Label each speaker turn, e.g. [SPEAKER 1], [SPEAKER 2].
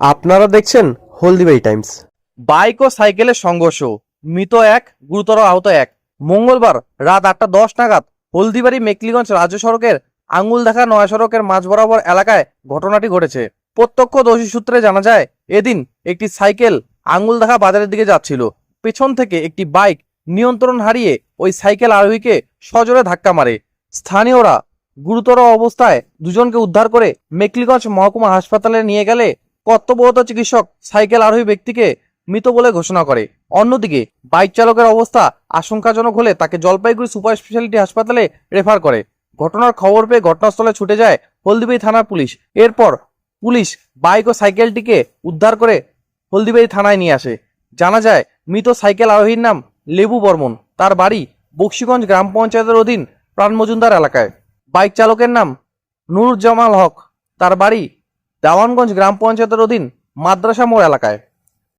[SPEAKER 1] আপনারা দেখছেন Haldibari Times.
[SPEAKER 2] Bike ও সাইকেলের সংঘর্ষ, মৃত এক, গুরুতর আহত এক। মঙ্গলবার রাত আটটা দশ নাগাদ হলদিবাড়ি মেকলিগঞ্জ রাজ্য সড়কের আঙ্গুল দেখা নয়া সড়কের মাঝ বরাবর এলাকায় ঘটনাটি ঘটেছে। প্রত্যক্ষদর্শী সূত্রে জানা যায়, এদিন একটি সাইকেল আঙ্গুল দেখা বাজারের দিকে যাচ্ছিল। পেছন থেকে একটি বাইক নিয়ন্ত্রণ হারিয়ে ওই সাইকেল আরোহীকে সজোরে ধাক্কা মারে। স্থানীয়রা গুরুতর অবস্থায় দুজনকে উদ্ধার করে মেকলিগঞ্জ মহকুমা হাসপাতালে নিয়ে গেলে কর্তব্যরত চিকিৎসক সাইকেল আরোহী ব্যক্তিকে মৃত বলে ঘোষণা করে। অন্যদিকে, বাইক চালকের অবস্থা আশঙ্কাজনক হলে তাকে জলপাইগুড়ি সুপার স্পেশালিটি হাসপাতালে রেফার করে। ঘটনার খবর পেয়ে ঘটনাস্থলে ছুটে যায় হলদিবাড়ি থানার পুলিশ। এরপর পুলিশ বাইক ও সাইকেলটিকে উদ্ধার করে হলদিবাড়ি থানায় নিয়ে আসে। জানা যায়, মৃত সাইকেল আরোহীর নাম লেবু বর্মন। তার বাড়ি বক্সিগঞ্জ গ্রাম পঞ্চায়েতের অধীন প্রাণ মজুমদার এলাকায়। বাইক চালকের নাম নুরুজ্জামাল হক। তার বাড়ি দেওয়ানগঞ্জ গ্রাম পঞ্চায়েতের অধীন মাদ্রাসা মোড় এলাকায়।